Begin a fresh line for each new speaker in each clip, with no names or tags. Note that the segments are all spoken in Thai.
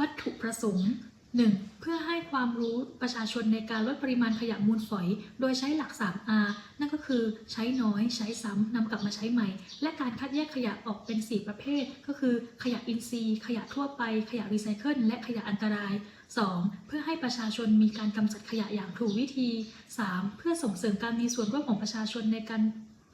วัตถุประสงค์ 1. เพื่อให้ความรู้ประชาชนในการลดปริมาณขยะมูลฝอย โดยใช้หลัก 3R นั่นก็คือใช้น้อย ใช้ซ้ำนำกลับมาใช้ใหม่ และการคัดแยกขยะออกเป็น 4 ประเภท ก็คือ ขยะอินทรีย์ ขยะทั่วไป ขยะรีไซเคิลและขยะอันตราย 2. เพื่อให้ประชาชนมีการกำจัดขยะอย่างถูกวิธี 3. เพื่อส่งเสริมการมีส่วนร่วมของประชาชนในการ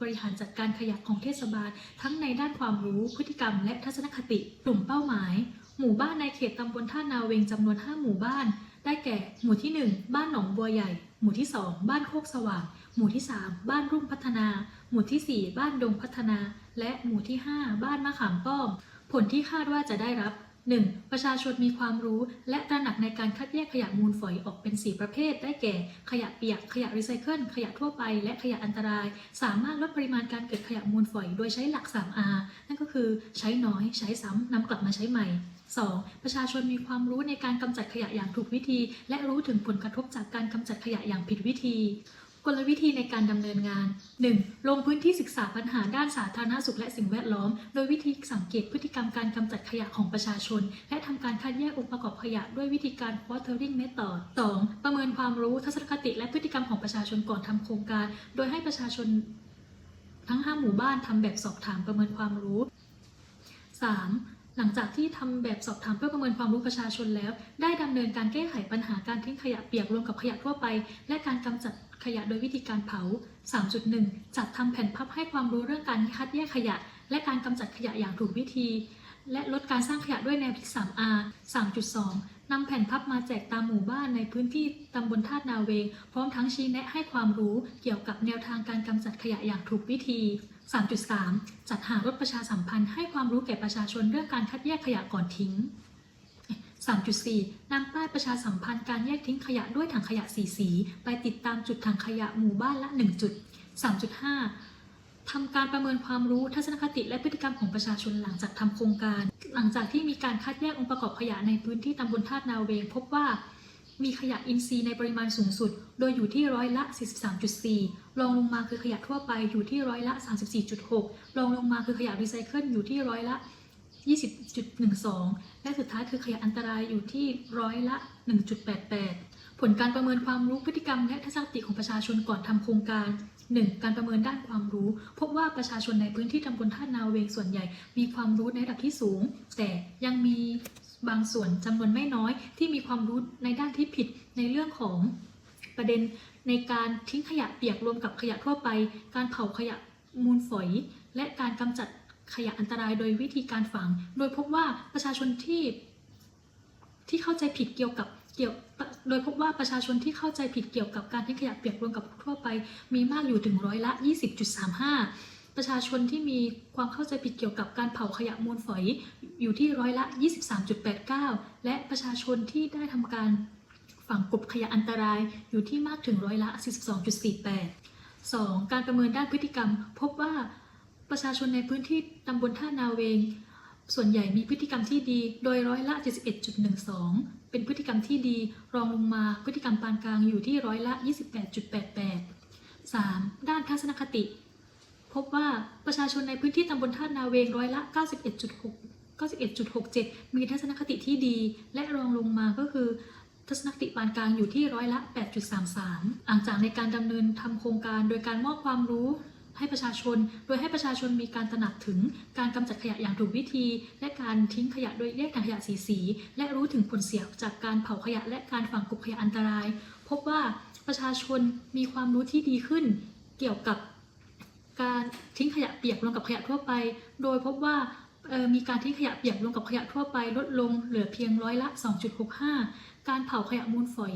บริหารจัดการขยะของเทศบาล ทั้งในด้านความรู้พฤติกรรมและทัศนคติกลุ่มเป้าหมาย หมู่บ้านในเขตตำบลท่านาเวงจำนวน 5 หมู่บ้าน ได้แก่ หมู่ที่ 1 บ้านหนองบัวใหญ่ หมู่ที่ 2 บ้านโคกสว่าง หมู่ที่ 3 บ้านรุ่งพัฒนา หมู่ที่ 4 บ้านดงพัฒนา และหมู่ที่ 5 บ้านมะขามป้อม ผลที่คาดว่าจะได้รับ 1. ประชาชนมีความรู้ และตระหนักในการคัดแยกขยะมูลฝอยออกเป็น 4 ประเภท ได้แก่ ขยะเปียก ขยะรีไซเคิล ขยะทั่วไป และขยะอันตราย สามารถลดปริมาณการเกิดขยะมูลฝอย โดยใช้หลัก 3R นั่นก็คือใช้น้อย ใช้ซ้ำนำกลับมาใช้ใหม่ 2. ประชาชนมีความรู้ในการกำจัดขยะอย่างถูกวิธี และรู้ถึงผลกระทบจากการกำจัดขยะอย่างผิดวิธี กลวิธีในการดำเนินงาน 1. ลงพื้นที่ศึกษาปัญหาด้านสาธารณสุขและสิ่งแวดล้อม โดยวิธีสังเกตพฤติกรรมการกำจัดขยะของประชาชน และทำการคัดแยกองค์ประกอบขยะด้วยวิธีการ watering method 2. ประเมินความรู้ทัศนคติและพฤติกรรมของประชาชนก่อนทำโครงการ โดยให้ประชาชนทั้ง 5 หมู่บ้านทำแบบสอบถามประเมินความรู้ 3. หลังจากที่ทำแบบสอบถามเพื่อประเมินความรู้ประชาชนแล้ว ได้ดำเนินการแก้ไขปัญหาการทิ้งขยะเปียกรวมกับขยะทั่วไป และการกำจัดขยะโดยวิธีการเผา 3.1 จัดทำแผ่นพับให้ความรู้เรื่องการคัดแยกขยะ และการกำจัดขยะอย่างถูกวิธี และลดการสร้างขยะด้วยแนวคิด 3R 3.2นำแผ่นพับมาแจกตามหมู่บ้านในพื้นที่ตำบลธาตุนาเวง พร้อมทั้งชี้แนะให้ความรู้เกี่ยวกับแนวทางการกำจัดขยะอย่างถูกวิธี 3.3 จัดหารถประชาสัมพันธ์ให้ความรู้แก่ประชาชนเรื่องการคัดแยกขยะก่อนทิ้ง 3.4 นำป้ายประชาสัมพันธ์การแยกทิ้งขยะด้วยถังขยะสีสี ไปติดตามจุดถังขยะหมู่บ้านละ 1 จุด 3.5 ทำการประเมินความรู้ทัศนคติและพฤติกรรมของประชาชนหลังจากทำโครงการ หลังจากที่มีการคัดแยกองค์ประกอบขยะในพื้นที่ตำบลธาตุนาเวง พบว่า มีขยะอินทรีย์ในปริมาณสูงสุด โดยอยู่ที่ร้อยละ 43.4 รองลงมาคือขยะทั่วไปอยู่ที่ร้อยละ 34.6 รองลงมาคือขยะรีไซเคิลอยู่ที่ร้อยละ 20.12 และสุดท้ายคือขยะอันตรายอยู่ที่ร้อยละ 1.88 ผลการประเมินความรู้พฤติกรรมและทัศนคติของประชาชนก่อนทำโครงการ 1. การประเมินด้านความรู้ พบว่าประชาชนในพื้นที่ตำบลท่านาเวงส่วนใหญ่ มีความรู้ในระดับที่สูง แต่ยังมี บางส่วนจำนวนไม่น้อยที่มีความรู้ในด้านที่ผิดในเรื่องของประเด็นในการทิ้งขยะเปียกรวมกับขยะทั่วไป การเผาขยะมูลฝอย และการกำจัดขยะอันตรายโดยวิธีการฝัง โดยพบว่าประชาชนที่ที่เข้าใจผิดเกี่ยวกับเกี่ยว โดยพบว่าประชาชนที่เข้าใจผิดเกี่ยวกับการทิ้งขยะเปียกรวมกับทั่วไป มีมากอยู่ถึงร้อยละ 20.35 ประชาชนที่มีความเข้าใจผิดเกี่ยวกับการเผาขยะมูลฝอยอยู่ที่ร้อยละ 23.89 และประชาชนที่ได้ทำการฝังกลบขยะอันตรายอยู่ที่มากถึงร้อยละ 42.48 2. การประเมินด้านพฤติกรรม พบว่าประชาชนในพื้นที่ตำบลท่านาเวง ส่วนใหญ่มีพฤติกรรมที่ดี โดยร้อยละ 71.12 เป็นพฤติกรรมที่ดีรองลงมาพฤติกรรมปานกลางอยู่ที่ร้อยละ 28.88 3. ด้านทัศนคติ พบว่าประชาชนในพื้นที่ตำบลท่านาเวงร้อยละ 91.6 91.67 มีทัศนคติที่ดี และรองลงมาก็คือ ทัศนคติปานกลางอยู่ที่ร้อยละ 8.33หลังจากในการดำเนินทำโครงการ โดยการมอบความรู้ให้ประชาชน โดยให้ประชาชนมีการตระหนักถึงการกำจัดขยะอย่างถูกวิธี และการทิ้งขยะโดยแยกถังขยะสีสี และรู้ถึงผลเสียจากการเผาขยะและการฝังกลบขยะอันตราย พบว่าประชาชนมีความรู้ที่ดีขึ้น เกี่ยวกับ การทิ้งขยะเปียกรวมกับขยะทั่วไป โดยพบว่ามีการทิ้งขยะเปียกรวมกับขยะทั่วไป ลดลงเหลือเพียงร้อยละ 2.65 การเผาขยะมูลฝอย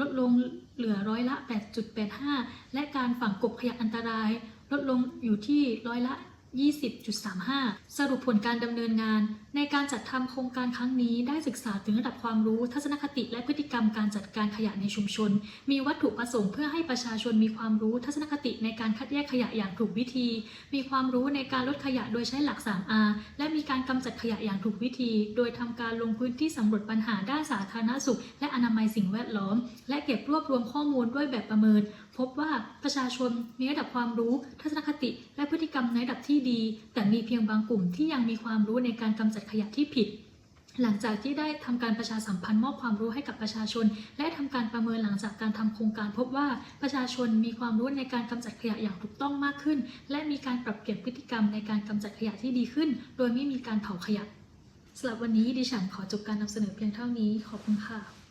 ลดลงเหลือร้อยละ 8.85 และการฝังกบขยะอันตราย ลดลงอยู่ที่ร้อยละ 20.35 สรุปผลการดำเนินงาน ในการจัดทำโครงการครั้งนี้ได้ศึกษาถึงระดับความรู้ ทัศนคติและพฤติกรรมการจัดการขยะในชุมชน มีวัตถุประสงค์เพื่อให้ประชาชนมีความรู้ทัศนคติในการคัดแยกขยะอย่างถูกวิธี มีความรู้ในการลดขยะโดยใช้หลัก 3R และมีการกำจัดขยะอย่างถูกวิธี โดยทำการลงพื้นที่สำรวจปัญหาด้านสาธารณสุข และอนามัยสิ่งแวดล้อม และเก็บรวบรวมข้อมูลด้วยแบบประเมิน พบว่าประชาชนมีระดับความรู้ทัศนคติ และพฤติกรรมในระดับที่ดี แต่มีเพียงบางกลุ่มที่ยังมีความรู้ในการกำจัดขยะที่ผิดหลังจากที่ได้ทำการประชาสัมพันธ์มอบความรู้ให้กับประชาชน และทำการประเมินหลังจากการทำโครงการ พบว่าประชาชนมีความรู้ในการกำจัดขยะอย่างถูกต้องมากขึ้น และมีการปรับเปลี่ยนพฤติกรรมในการกำจัดขยะที่ดีขึ้น โดยไม่มีการเผาขยะสำหรับวันนี้ดิฉันขอจบการนำเสนอเพียงเท่านี้ขอบคุณค่ะ